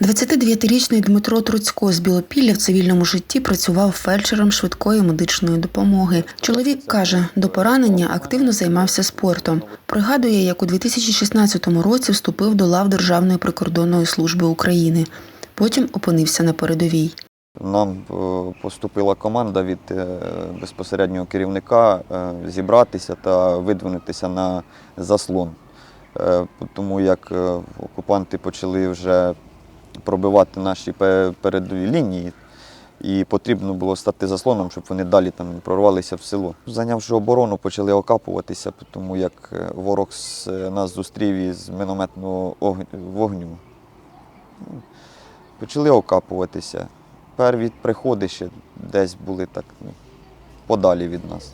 29-річний Дмитро Труцько з Білопілля в цивільному житті працював фельдшером швидкої медичної допомоги. Чоловік каже, до поранення активно займався спортом. Пригадує, як у 2016 році вступив до лав Державної прикордонної служби України. Потім опинився на передовій. Нам е, поступила команда від е, безпосереднього керівника е, зібратися та видвинутися на заслон. Тому як окупанти почали вже пробивати наші передові лінії, і потрібно було стати заслоном, щоб вони далі там прорвалися в село. Зайнявши оборону, почали окапуватися, тому як е, ворог з- нас зустрів із мінометного вогню. Почали окапуватися. Перві приходи ще десь були так ну, подалі від нас.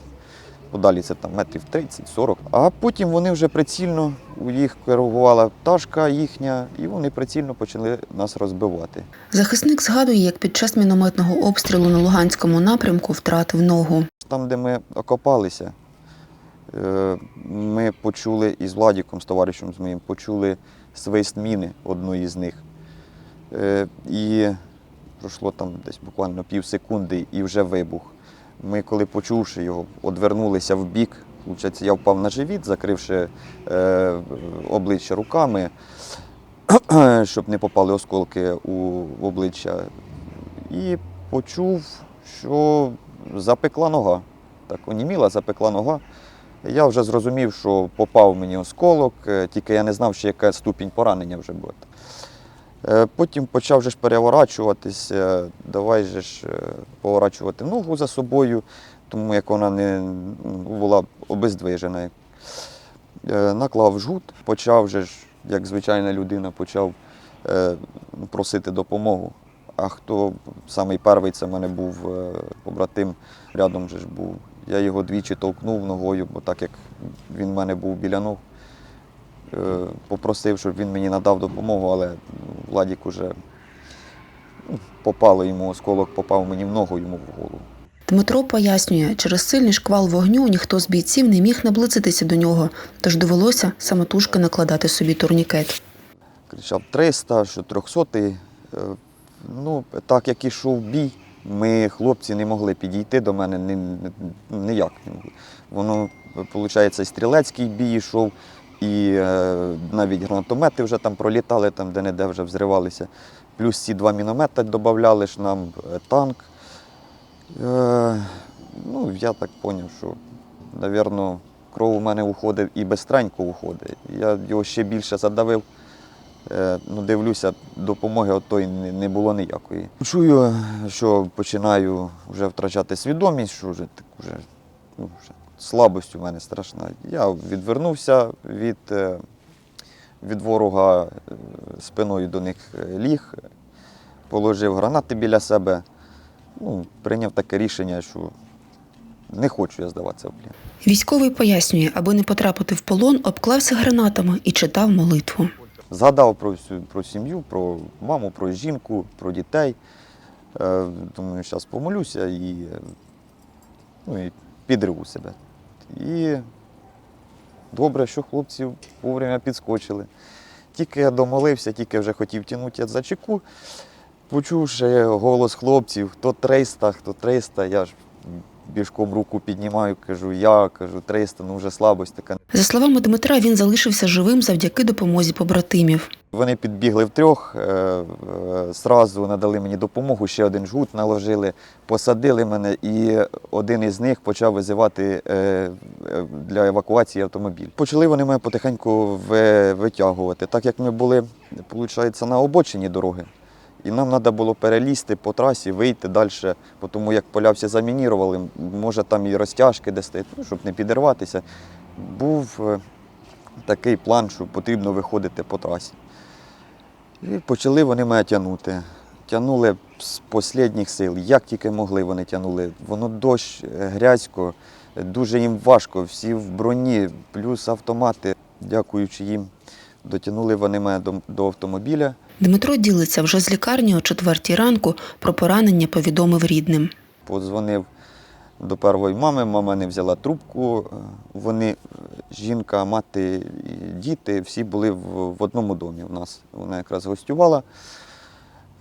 Подалі це там метрів 30-40. А потім вони вже прицільно, у їх коригувала пташка їхня, і вони прицільно почали нас розбивати. Захисник згадує, як під час мінометного обстрілу на Луганському напрямку втратив ногу. Там, де ми окопалися, е, ми почули із Владіком, з товаришем з моїм, почули свист міни одної з них. Е, І пройшло там десь буквально пів секунди і вже вибух. Ми, коли почувши його, одвернулися в бік. Я впав на живіт, закривши е, обличчя руками, щоб не попали осколки у в обличчя. І почув, що запекла нога. Так оніміла, запекла нога. Я вже зрозумів, що попав мені осколок, е, тільки я не знав, ще яка ступінь поранення вже буде. Е, Потім почав же ж переворачуватися, давай же ж е, поворачувати ногу за собою, тому як вона не ну, була обездвижена. Е, Наклав жгут, почав же ж, як звичайна людина, почав е, просити допомогу. А хто самий перший, це в мене був е, побратим, рядом же ж був. Я його двічі толкнув ногою, бо так як він в мене був біля ног, е, попросив, щоб він мені надав допомогу, але Владік уже ну, попало йому, осколок попав мені в ногу йому в голову. Дмитро пояснює, через сильний шквал вогню ніхто з бійців не міг наблизитися до нього, тож довелося самотужки накладати собі турнікет. кричав 300, що 300. Е, Ну, так як ішов бій, ми, хлопці, не могли підійти до мене ні, ні- ніяк не могли. Воно, виходить, стрілецький бій йшов, і е, навіть гранатомети вже там пролітали, там де-не-де вже взривалися. Плюс ці два міномети додавали ж нам е, танк. Е, ну, я так зрозумів, що, мабуть, кров у мене уходить і безстренько уходить. Я його ще більше задавив. Е, Ну, дивлюся, допомоги отої не не було ніякої. Чую, що починаю вже втрачати свідомість, що вже так вже, ну, вже слабость у мене страшна. Я відвернувся від, е, від ворога е, спиною до них е, ліг, положив гранати біля себе. Ну, прийняв таке рішення, що не хочу я здаватися в плен. Військовий пояснює, аби не потрапити в полон, обклався гранатами і читав молитву. Згадав про всю про сім'ю, про маму, про жінку, про дітей. Думаю, зараз помолюся і, ну, і підриву себе. І добре, що хлопці вовремя підскочили. Тільки я домолився, тільки вже хотів тягнути за чеку, почувши голос хлопців, хто 300, хто 300, я ж бішком руку піднімаю, кажу, я кажу 300, ну вже слабость така. За словами Дмитра, він залишився живим завдяки допомозі побратимів. Вони підбігли втрьох, е, е, зразу надали мені допомогу, ще один жгут наложили, посадили мене, і один із них почав визивати е, е, для евакуації автомобіль. Почали вони мене потихеньку витягувати, так як ми були, виходить, на обочині дороги. І нам треба було перелізти по трасі, вийти далі, тому як поля всі замінірували, може там і розтяжки десь, ну, щоб не підірватися. Був е, такий план, що потрібно виходити по трасі. І почали вони мене тягнути. Тягнули з останніх сил, як тільки могли вони тягнули. Воно дощ, е, грязько, дуже їм важко, всі в броні, плюс автомати. Дякуючи їм, дотягнули вони мене до, до автомобіля. Дмитро ділиться вже з лікарні о четвертій ранку про поранення повідомив рідним. Подзвонив до першої мами, мама не взяла трубку. Вони, жінка, мати діти, всі були в, в одному домі у нас. Вона якраз гостювала.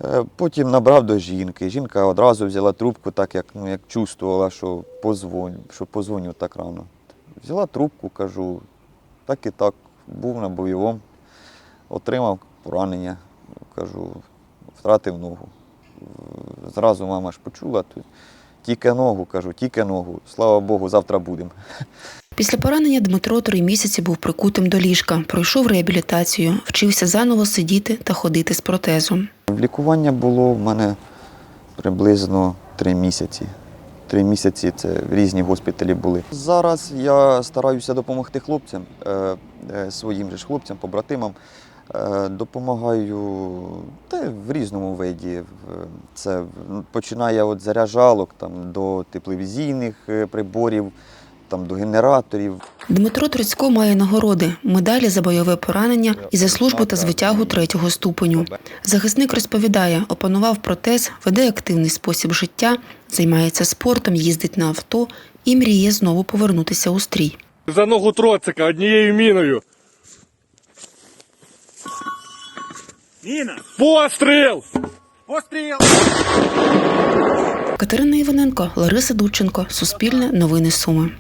Е, Потім набрав до жінки. Жінка одразу взяла трубку, так як, ну, як чувствувала, що позвоню, що позвоню так рано. Взяла трубку, кажу, так і так, був на бойовому, отримав поранення, кажу, втратив ногу. Зразу мама ж почула, тільки ногу, кажу, тільки ногу. Слава Богу, завтра будемо. Після поранення Дмитро три місяці був прикутим до ліжка, пройшов реабілітацію, вчився заново сидіти та ходити з протезом. Лікування було в мене приблизно три місяці. Три місяці це в різні госпіталі були. Зараз я стараюся допомогти хлопцям, е, е, своїм же ж хлопцям, побратимам. Е, Допомагаю та в різному виді. Це починає від заряджалок там, до тепловізійних е, приборів, там, до генераторів. Дмитро Трицько має нагороди, медалі за бойове поранення і за службу та звитягу третього ступеню. Захисник розповідає, опанував протез, веде активний спосіб життя, займається спортом, їздить на авто і мріє знову повернутися у стрій. За ногу троцика однією міною. Міна! Постріл! Постріл! Катерина Іваненко, Лариса Дудченко, Суспільне, Новини Суми.